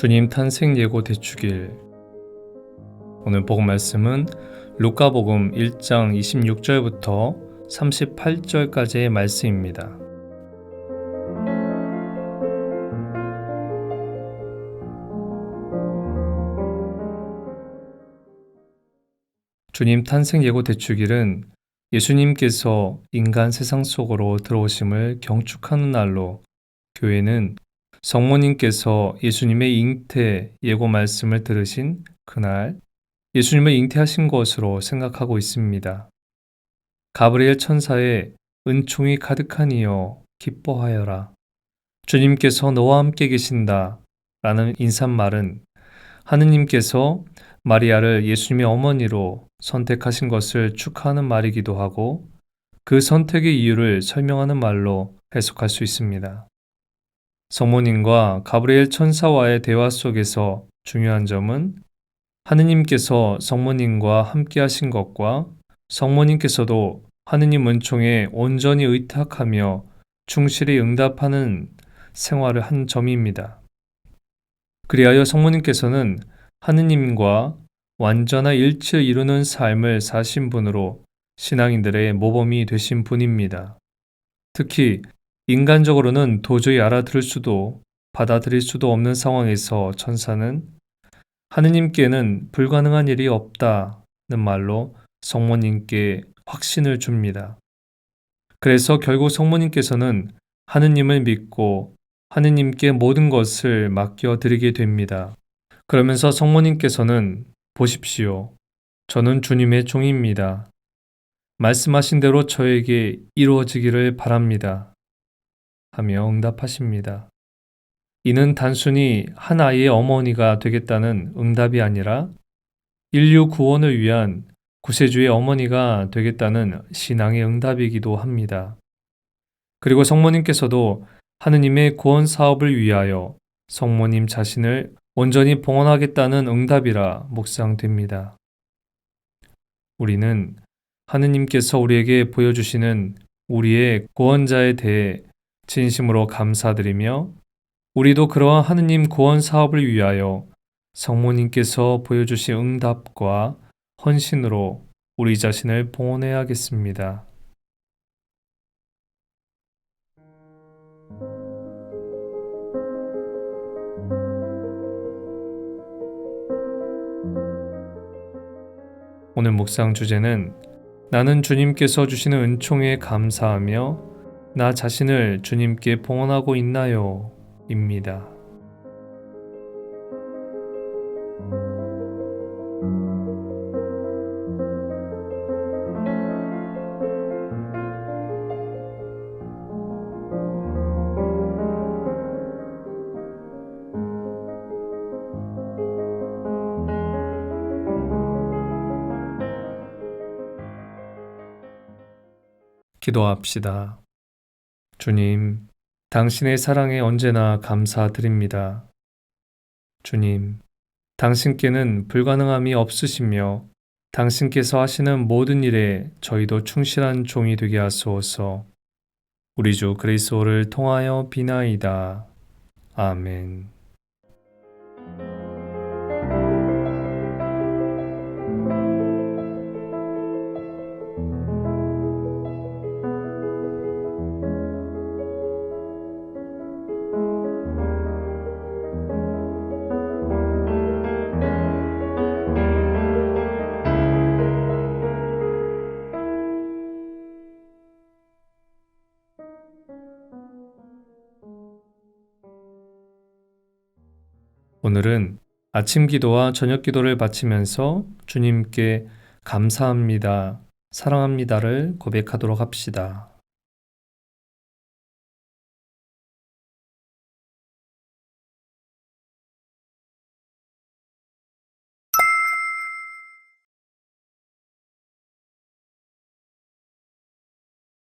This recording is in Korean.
주님 탄생 예고 대축일 오늘 복음 말씀은 루카복음 1장 26절부터 38절까지의 말씀입니다. 주님 탄생 예고 대축일은 예수님께서 인간 세상 속으로 들어오심을 경축하는 날로 교회는 성모님께서 예수님의 잉태 예고 말씀을 들으신 그날 예수님을 잉태하신 것으로 생각하고 있습니다. 가브리엘 천사의 은총이 가득하니여 기뻐하여라. 주님께서 너와 함께 계신다. 라는 인사말은 하느님께서 마리아를 예수님의 어머니로 선택하신 것을 축하하는 말이기도 하고 그 선택의 이유를 설명하는 말로 해석할 수 있습니다. 성모님과 가브리엘 천사와의 대화 속에서 중요한 점은 하느님께서 성모님과 함께 하신 것과 성모님께서도 하느님 은총에 온전히 의탁하며 충실히 응답하는 생활을 한 점입니다. 그리하여 성모님께서는 하느님과 완전한 일치를 이루는 삶을 사신 분으로 신앙인들의 모범이 되신 분입니다. 특히 인간적으로는 도저히 알아들을 수도 받아들일 수도 없는 상황에서 천사는 하느님께는 불가능한 일이 없다는 말로 성모님께 확신을 줍니다. 그래서 결국 성모님께서는 하느님을 믿고 하느님께 모든 것을 맡겨드리게 됩니다. 그러면서 성모님께서는 보십시오. 저는 주님의 종입니다. 말씀하신 대로 저에게 이루어지기를 바랍니다. 하며 응답하십니다. 이는 단순히 한 아이의 어머니가 되겠다는 응답이 아니라 인류 구원을 위한 구세주의 어머니가 되겠다는 신앙의 응답이기도 합니다. 그리고 성모님께서도 하느님의 구원 사업을 위하여 성모님 자신을 온전히 봉헌하겠다는 응답이라 묵상됩니다. 우리는 하느님께서 우리에게 보여주시는 우리의 구원자에 대해 진심으로 감사드리며 우리도 그러한 하느님 구원 사업을 위하여 성모님께서 보여주신 응답과 헌신으로 우리 자신을 봉헌해야겠습니다. 오늘 묵상 주제는 나는 주님께서 주시는 은총에 감사하며 나 자신을 주님께 봉헌하고 있나요? 입니다. 기도합시다. 주님, 당신의 사랑에 언제나 감사드립니다. 주님, 당신께는 불가능함이 없으시며 당신께서 하시는 모든 일에 저희도 충실한 종이 되게 하소서. 우리 주 그리스도를 통하여 비나이다. 아멘. 오늘은 아침 기도와 저녁 기도를 바치면서 주님께 감사합니다, 사랑합니다를 고백하도록 합시다.